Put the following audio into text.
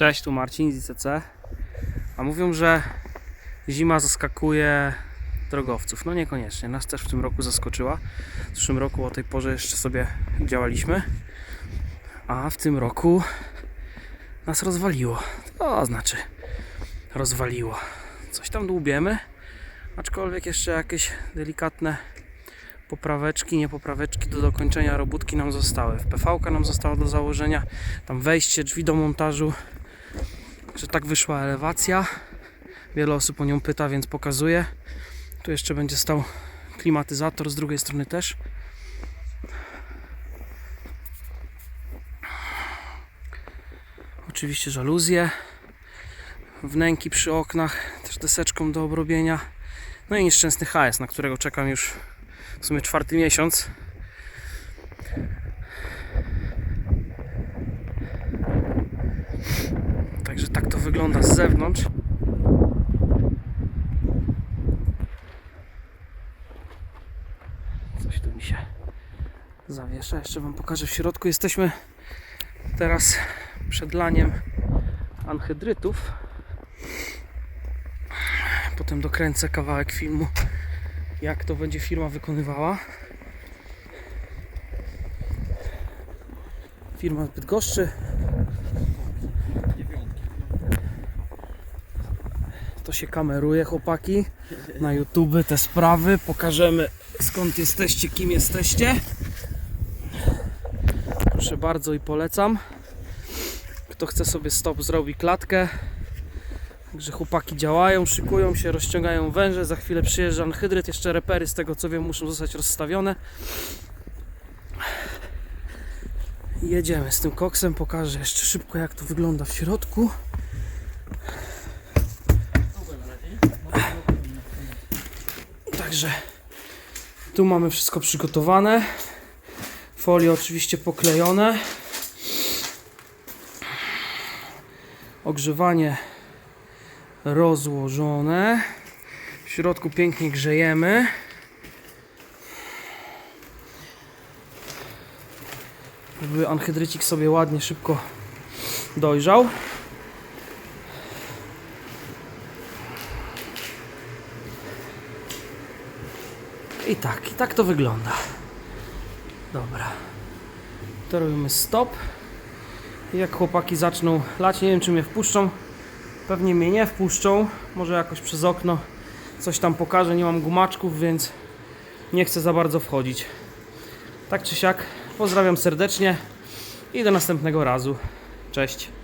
Cześć, tu Marcin z ICC. A mówią, że zima zaskakuje drogowców. No niekoniecznie. Nas też w tym roku zaskoczyła. W zeszłym roku o tej porze jeszcze sobie działaliśmy. A w tym roku nas rozwaliło. To znaczy rozwaliło. Coś tam dłubiemy. Aczkolwiek jeszcze jakieś delikatne popraweczki, niepopraweczki do dokończenia robótki nam zostały. PV nam została do założenia, tam wejście, drzwi do montażu, że tak wyszła elewacja. Wiele osób o nią pyta, więc pokazuję. Tu jeszcze będzie stał klimatyzator, z drugiej strony też. Oczywiście żaluzje, wnęki przy oknach, też deseczką do obrobienia. No i nieszczęsny HS, na którego czekam już w sumie czwarty miesiąc. Także tak to wygląda z zewnątrz. Coś tu mi się zawiesza. Jeszcze Wam pokażę w środku. Jesteśmy teraz przed laniem anhydrytów. Potem dokręcę kawałek filmu jak to będzie firma wykonywała. Firma z Bydgoszczy. To się kameruje chłopaki na YouTube te sprawy. Pokażemy skąd jesteście, kim jesteście. Proszę bardzo i polecam. Kto chce sobie stop zrobi klatkę. Także chłopaki działają, szykują się, rozciągają węże. Za chwilę przyjeżdża anhydryt. Jeszcze repery, z tego co wiem, muszą zostać rozstawione. Jedziemy z tym koksem. Pokażę jeszcze szybko, jak to wygląda w środku. Także tu mamy wszystko przygotowane. Folie oczywiście poklejone. Ogrzewanie rozłożone. W środku pięknie grzejemy. Żeby anhydrycik sobie ładnie, szybko dojrzał. I tak, i tak to wygląda. Dobra. To robimy stop. I jak chłopaki zaczną lać, nie wiem czy mnie wpuszczą, Pewnie mnie nie wpuszczą, może jakoś przez okno coś tam pokażę, nie mam gumaczków, więc nie chcę za bardzo wchodzić. Tak czy siak, pozdrawiam serdecznie i do następnego razu. Cześć.